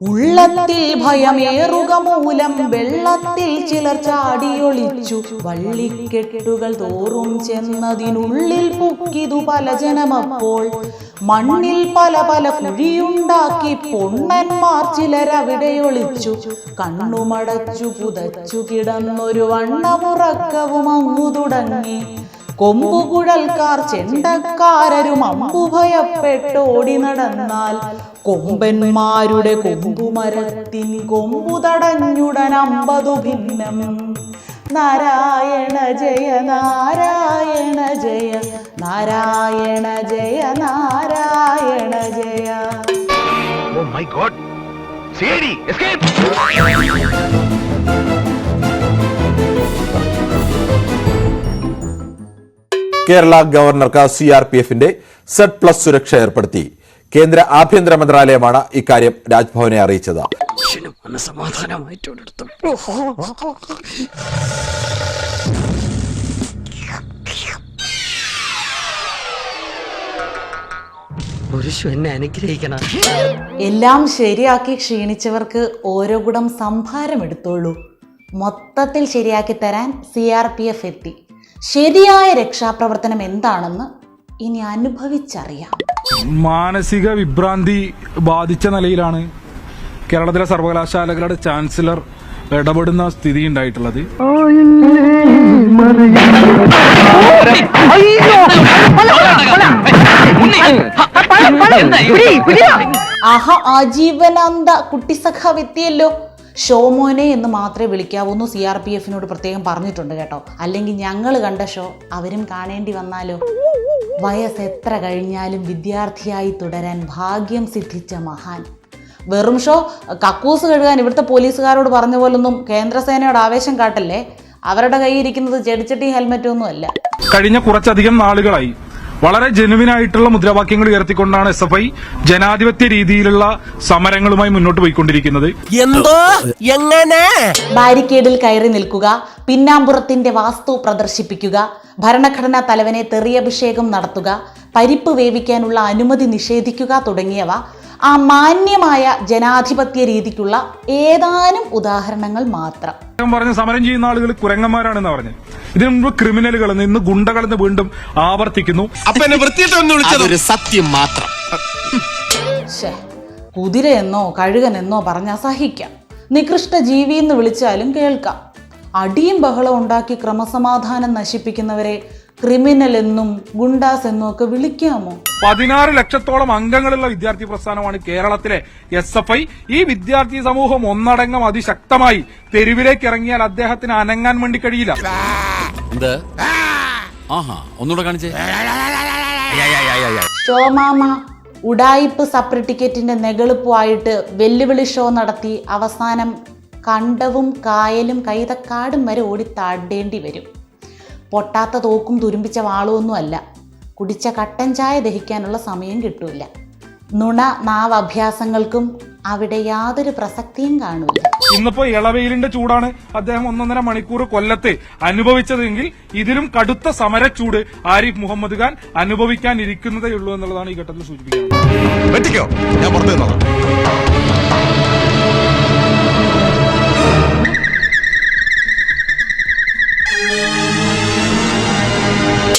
ഉള്ളത്തിൽ ഭയമേറുക മൂലം വെള്ളത്തിൽ ചിലർ ചാടിയൊളിച്ചു. വള്ളിക്കെട്ടുകൾ തോറും ചെന്നതിനുള്ളിൽ പുക്കിതു പല ജനമപ്പോൾ മണ്ണിൽ പല പല കുഴിയുണ്ടാക്കി പൊണ്ണന്മാർ ചിലരവിടെ ഒളിച്ചു. കണ്ണുമടച്ചു പുതച്ചു കിടന്നൊരു വണ്ണമുറക്കവും അങ്ങു തുടങ്ങി. കൊമ്പുകുഴൽക്കാർ ചെണ്ടക്കാരരും അമ്പു ഭയപ്പെട്ടോടി നടന്നാൽ കൊമ്പന്മാരുടെ കൊമ്പുമരത്തിൻ കൊമ്പു തടഞ്ഞുടൻ അമ്പതു ഭിന്നം. നാരായണ ജയ നാരായണ ജയ നാരായണ ജയ നാരായണ ജയ ഓ മൈ ഗോഡ് സീരി എസ്കേപ്പ് കേരള ഗവർണർക്ക് സി ആർ പി എഫിന്റെ സെഡ് പ്ലസ് സുരക്ഷ ഏർപ്പെടുത്തി. കേന്ദ്ര ആഭ്യന്തര മന്ത്രാലയമാണ് ഇക്കാര്യം രാജ്ഭവനെ അറിയിച്ചത്. അനുഗ്രഹിക്കണം. എല്ലാം ശരിയാക്കി ക്ഷീണിച്ചവർക്ക് ഓരോ ഗുണം സംഭാരം എടുത്തോളൂ. മൊത്തത്തിൽ ശരിയാക്കി തരാൻ സി ആർ പി എഫ് എത്തി. ശരിയായ രക്ഷാപ്രവർത്തനം എന്താണെന്ന് ഇനി അനുഭവിച്ചറിയാം. മാനസിക വിഭ്രാന്തി ബാധിച്ച നിലയിലാണ് കേരളത്തിലെ സർവകലാശാലകളുടെ ചാൻസലർ ഇടപെടുന്ന സ്ഥിതി ഉണ്ടായിട്ടുള്ളത്. ആഹ ആജീവനാന്ത കുട്ടിസഖ എത്തിയല്ലോ ഷോമോനെ എന്ന് മാത്രമേ വിളിക്കാവൂ എന്ന് സി ആർ പി എഫിനോട് പ്രത്യേകം പറഞ്ഞിട്ടുണ്ട് കേട്ടോ. അല്ലെങ്കിൽ ഞങ്ങൾ കണ്ട ഷോ അവരും കാണേണ്ടി വന്നാലോ? വയസ്സ് എത്ര കഴിഞ്ഞാലും വിദ്യാർത്ഥിയായി തുടരാൻ ഭാഗ്യം സിദ്ധിച്ച മഹാൻ. വെറും ഷോ കക്കൂസ് കഴുകാൻ ഇവിടുത്തെ പോലീസുകാരോട് പറഞ്ഞ പോലൊന്നും കേന്ദ്രസേനയോട് ആവേശം കാട്ടല്ലേ? അവരുടെ കയ്യിൽ ഇരിക്കുന്നത് ചെടിച്ചട്ടി ഹെൽമെറ്റ് ഒന്നും അല്ല. കഴിഞ്ഞ കുറച്ചധികം നാളുകളായി വളരെ ജനുവിനായിട്ടുള്ള മുദ്രാവാക്യങ്ങൾ ഉയർത്തിക്കൊണ്ടാണ് എസ് എഫ് ഐ ജനാധിപത്യ രീതിയിലുള്ള സമരങ്ങളുമായി മുന്നോട്ട് പോയിക്കൊണ്ടിരിക്കുന്നത്. എന്തോ? എങ്ങനെ? ബാരിക്കേഡിൽ കയറി നിൽക്കുക പിന്നാമ്പുറത്തിന്റെ വാസ്തു പ്രദർശിപ്പിക്കുക ഭരണഘടനാ തലവനെ തെറിയഭിഷേകം നടത്തുക പരിപ്പ് വേവിക്കാനുള്ള അനുമതി നിഷേധിക്കുക തുടങ്ങിയവ ആ മാന്യമായ ജനാധിപത്യ രീതിക്കുള്ള ഏതാനും ഉദാഹരണങ്ങൾ മാത്രം. പറഞ്ഞ സമരം ചെയ്യുന്ന ആളുകൾ കുരങ്ങന്മാരാണെന്ന് പറഞ്ഞത്. ഇതിനു മുമ്പ് ക്രിമിനലുകൾ ഇന്ന് ഗുണ്ടകളെന്ന് വീണ്ടും ആവർത്തിക്കുന്നു. അപ്പൊ എന്നെ വൃത്തിയിട്ടൊന്ന് വിളിച്ചത്? ഒരു സത്യം മാത്രം. കുതിരയെന്നോ കഴുകനെന്നോ പറഞ്ഞാൽ സഹിക്കാം നികൃഷ്ട ജീവി എന്ന് വിളിച്ചാലും കേൾക്കാം. അടിയും ബഹളം ഉണ്ടാക്കി ക്രമസമാധാനം നശിപ്പിക്കുന്നവരെ ക്രിമിനൽ എന്നും ഗുണ്ടാസ് എന്നും ഒക്കെ വിളിക്കാമോ? പതിനാറ് ലക്ഷത്തോളം അംഗങ്ങളുള്ള വിദ്യാർത്ഥി പ്രസ്ഥാനമാണ് കേരളത്തിലെ എസ് എഫ് ഐ. ഈ വിദ്യാർത്ഥി സമൂഹം ഒന്നടങ്കം അതിശക്തമായി തെരുവിലേക്ക് ഇറങ്ങിയാൽ അദ്ദേഹത്തിന് അനങ്ങാൻ വേണ്ടി കഴിയില്ല. എന്ത്? ആഹാ ഒന്നുകൂടെ കാണിച്ചേ. ഷോമാമ ഉഡായിപ്പ് സപ്രി ടിക്കറ്റിന്റെ നെകളുപ്പുമായിട്ട് വെല്ലുവിളി ഷോ നടത്തി അവസാനം കണ്ടവും കായലും കൈതക്കാടും വരെ ഓടി താടേണ്ടി വരും. പൊട്ടാത്ത തോക്കും തുരുമ്പിച്ച വാളുമൊന്നും അല്ല. കുടിച്ച കട്ടൻ ചായ ദഹിക്കാനുള്ള സമയം കിട്ടൂല നുണ നാവ് അഭ്യാസങ്ങൾക്കും അവിടെ യാതൊരു പ്രസക്തിയും കാണൂല ഇന്നിപ്പോ ഇളവെയിലിന്റെ ചൂടാണ് അദ്ദേഹം ഒന്നൊന്നര മണിക്കൂർ കൊല്ലത്ത് അനുഭവിച്ചതെങ്കിൽ ഇതിലും കടുത്ത സമരച്ചൂട് ആരിഫ് മുഹമ്മദ് ഖാൻ അനുഭവിക്കാൻ ഇരിക്കുന്നതേ ഉള്ളൂ എന്നുള്ളതാണ് ഈ ഘട്ടത്തിൽ സൂചിപ്പിക്കുന്നത്.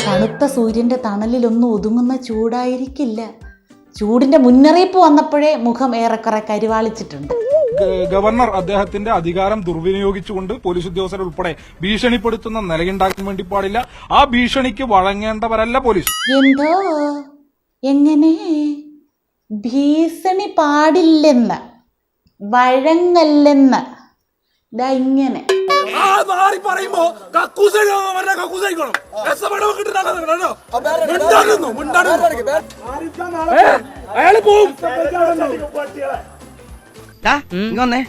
തണുത്ത സൂര്യന്റെ തണലിലൊന്നും ഒതുങ്ങുന്ന ചൂടായിരിക്കില്ല. ചൂടിന്റെ മുന്നറിയിപ്പ് വന്നപ്പോഴേ മുഖം ഏറെക്കുറെ കരിവാളിച്ചിട്ടുണ്ട്. ഗവർണർ അദ്ദേഹത്തിന്റെ അധികാരം ദുർവിനിയോഗിച്ചുകൊണ്ട് പോലീസ് ഉദ്യോഗസ്ഥരെ ഉൾപ്പെടെ ഭീഷണിപ്പെടുത്തുന്ന നിലയുണ്ടാക്കാൻ വേണ്ടി പാടില്ല. ആ ഭീഷണിക്ക് വഴങ്ങേണ്ടവരല്ല പോലീസ്. എന്തോ? എങ്ങനെ? ഭീഷണി പാടില്ലെന്ന്. വഴങ്ങല്ലെന്ന്. ഇങ്ങനെ. പറയുമ്പോ അയാൾ പോവും. ഇങ്ങൊന്നേ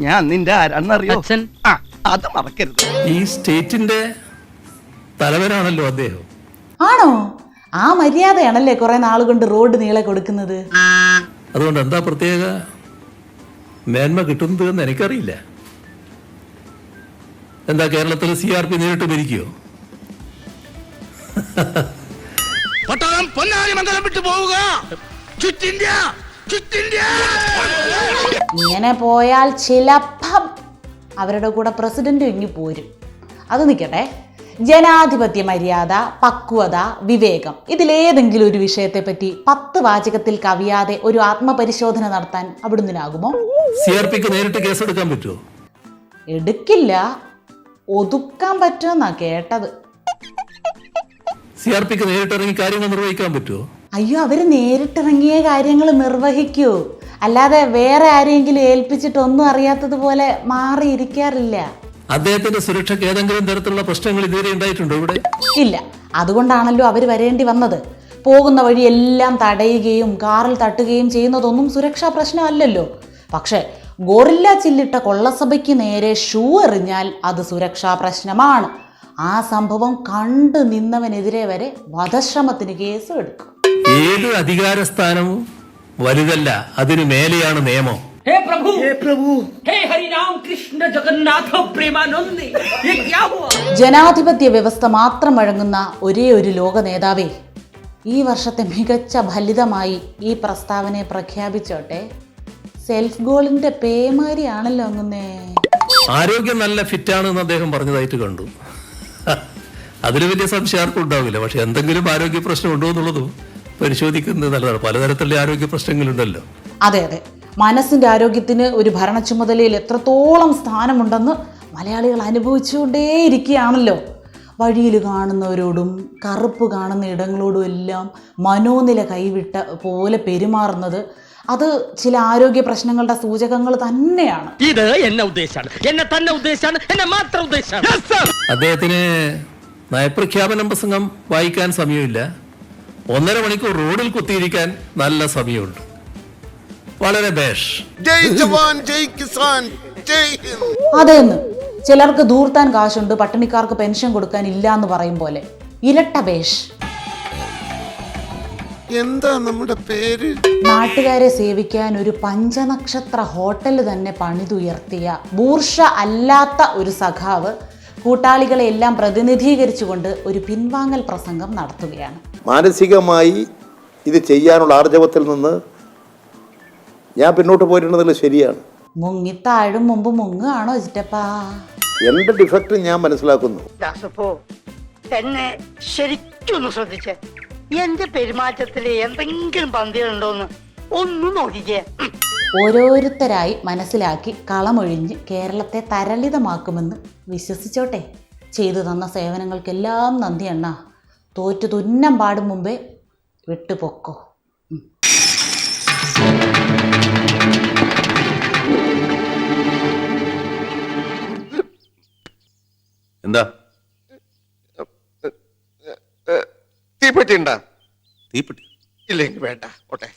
ഞാൻ നിന്റെ ആരാന്നറിയോ അച്ഛൻ. ആ അത് മറക്കരുത്. ഈ സ്റ്റേറ്റിന്റെ തലവനാണല്ലോ അദ്ദേഹം. ആണോ? ആ മര്യാദയാണല്ലേ കുറെ നാളുകൊണ്ട് റോഡ് നീളെ കൊടുക്കുന്നത്? അതുകൊണ്ട് എന്താ പ്രത്യേക? മേന്മ കിട്ടുന്നത് എന്ന് എനിക്കറിയില്ല. എന്താ കേരളത്തിൽ സി ആർ പി നേരിട്ട് മരിക്കോ പട്ടാളം പൊന്നാരി മംഗലം വിട്ടു പോവുക. ചുറ്റിന്ത്യ. ഇങ്ങനെ പോയാൽ ചിലപ്പം അവരുടെ കൂടെ പ്രസിഡന്റ് ഇങ്ങി പോരും. അത് നിൽക്കട്ടെ ജനാധിപത്യ മര്യാദ പക്വത വിവേകം ഇതിലേതെങ്കിലും ഒരു വിഷയത്തെപ്പറ്റി പത്ത് വാചകത്തിൽ കവിയാതെ ഒരു ആത്മപരിശോധന നടത്താൻ അവിടുന്നിനാകുമോ? നേരിട്ട് കേസ് എടുക്കാൻ പറ്റുമോ എടുക്കില്ല. ഒതുക്കാൻ പറ്റുമെന്നാ കേട്ടത്. സി ആർ പിക്ക് നേരിട്ടിറങ്ങി കാര്യങ്ങൾ നിർവഹിക്കാൻ പറ്റുമോ അയ്യോ അവർ നേരിട്ടിറങ്ങിയ കാര്യങ്ങൾ നിർവഹിക്കൂ. അല്ലാതെ വേറെ ആരെങ്കിലും ഏൽപ്പിച്ചിട്ടൊന്നും അറിയാത്തതുപോലെ മാറിയിരിക്കാറില്ല അദ്ദേഹത്തിന്റെ സുരക്ഷയ്ക്ക് ഏതെങ്കിലും തരത്തിലുള്ള പ്രശ്നങ്ങൾ ഇതുവരെ ഉണ്ടായിട്ടുണ്ടോ ഇവിടെ? ഇല്ല. അതുകൊണ്ടാണല്ലോ അവർ വരേണ്ടി വന്നത്. പോകുന്ന വഴി എല്ലാം തടയുകയും കാറിൽ തട്ടുകയും ചെയ്യുന്നതൊന്നും സുരക്ഷാ പ്രശ്നമല്ലല്ലോ. പക്ഷേ ഗോറില്ല ചില്ലിട്ട കൊള്ളസഭയ്ക്ക് നേരെ ഷൂ എറിഞ്ഞാൽ അത് സുരക്ഷാ പ്രശ്നമാണ്. ആ സംഭവം കണ്ടു നിന്നവനെതിരെ വരെ വധശ്രമത്തിന് കേസ് എടുക്കും. ഏത് അധികാരസ്ഥാനവും വലുതല്ല അതിനു മേലെയാണ് നിയമം हे प्रभु हे प्रभु हे हरि राम कृष्ण जगन्नाथ प्रेमानंद ये क्या हुआ ജനാധിപത്യ വ്യവസ്ഥ മാത്രം വഴങ്ങുന്ന ഒരേ ഒരു ലോക നേതാവേ ഈ വർഷത്തെ മികച്ച ഫലിതമായി ഈ പ്രസ്താവനയെ പ്രഖ്യാപിച്ചോട്ടെ സെൽഫ് ഗോളിന്റെ പേമാരിയാണല്ലോ അങ്ങുന്നേ ആരോഗ്യം നല്ല ഫിറ്റാണെന്ന് അദ്ദേഹം പറഞ്ഞതായിട്ട് കണ്ടു അതിൽ വലിയ സംശയം ആർക്കും ഉണ്ടാവില്ല പക്ഷെ എന്തെങ്കിലും ആരോഗ്യ പ്രശ്നം ഉണ്ടോ എന്നുള്ളതും പരിശോധിക്കുന്നത് നല്ലതാണ്. പലതരത്തിലുള്ള ആരോഗ്യ പ്രശ്നങ്ങളുണ്ടല്ലോ. അതെ അതെ. മനസ്സിന്റെ ആരോഗ്യത്തിന് ഒരു ഭരണ ചുമതലയിൽ എത്രത്തോളം സ്ഥാനമുണ്ടെന്ന് മലയാളികൾ അനുഭവിച്ചുകൊണ്ടേയിരിക്കുകയാണല്ലോ. വഴിയിൽ കാണുന്നവരോടും കറുപ്പ് കാണുന്ന ഇടങ്ങളോടും എല്ലാം മനോനില കൈവിട്ട പോലെ പെരുമാറുന്നത് അത് ചില ആരോഗ്യ പ്രശ്നങ്ങളുടെ സൂചകങ്ങൾ തന്നെയാണ്. ഇത് എന്നെ ഉദ്ദേശാണ്. എന്നെ തന്നെ ഉദ്ദേശാണ്. എന്നെ മാത്രം ഉദ്ദേശാണ്. അദ്ദേഹത്തിന് നയപ്രഖ്യാപനം പ്രസംഗം വായിക്കാൻ സമയമില്ല. ഒന്നര മണിക്കൂർ റോഡിൽ കുത്തിയിരിക്കാൻ നല്ല സമയമുണ്ട്. വളരെ ബേഷ്. ജയ് ജവാൻ ജയ് കിസാൻ ജയ് അതെന്ന്? ചിലർക്ക് ദൂർത്താൻ കാശുണ്ട് പട്ടിണിക്കാർക്ക് പെൻഷൻ കൊടുക്കാൻ ഇല്ല എന്ന് പറയും പോലെ. ഇരട്ട ബേഷ്. എന്താ നമ്മുടെ പേര്? നാട്ടുകാരെ സേവിക്കാൻ ഒരു പഞ്ചനക്ഷത്ര ഹോട്ടൽ തന്നെ പണിതുയർത്തിയ ബൂർഷ അല്ലാത്ത ഒരു സഖാവ് കൂട്ടാളികളെ എല്ലാം പ്രതിനിധീകരിച്ചുകൊണ്ട് ഒരു പിൻവാങ്ങൽ പ്രസംഗം നടത്തുകയാണ്. മാനസികമായി ഇത് ചെയ്യാനുള്ള ആർജവത്തിൽ നിന്ന് ഞാൻ പിന്നോട്ട് പോയിട്ടുണ്ടെങ്കിൽ ശരിയാണ്. മുങ്ങി താഴും മുമ്പ് മുങ്ങുകയാണോ ചിറ്റപ്പാ എന്റെ ഡിഫക്റ്റ് ഞാൻ മനസ്സിലാക്കുന്നു. ദാസപ്പോ എന്നെ ശരിക്കൊന്ന് ശ്രദ്ധിച്ചേ. എന്റെ പെരുമാറ്റത്തിൽ എന്തെങ്കിലും പന്തികളുണ്ടോന്ന് ഒന്ന് നോക്കിക്കേ. ഓരോരുത്തരായി മനസ്സിലാക്കി കളമൊഴിഞ്ഞ് കേരളത്തെ തരളിതമാക്കുമെന്ന് വിശ്വസിച്ചോട്ടെ. ചെയ്തു തന്ന സേവനങ്ങൾക്കെല്ലാം നന്ദി അണ്ണ. തോറ്റു തുന്നം പാടും മുമ്പേ വിട്ടുപൊക്കോ എന്താ? തീപ്പെട്ടി ഉണ്ടാ തീപ്പെട്ടി? ഇല്ലെങ്കിൽ വേണ്ട ഓട്ടെ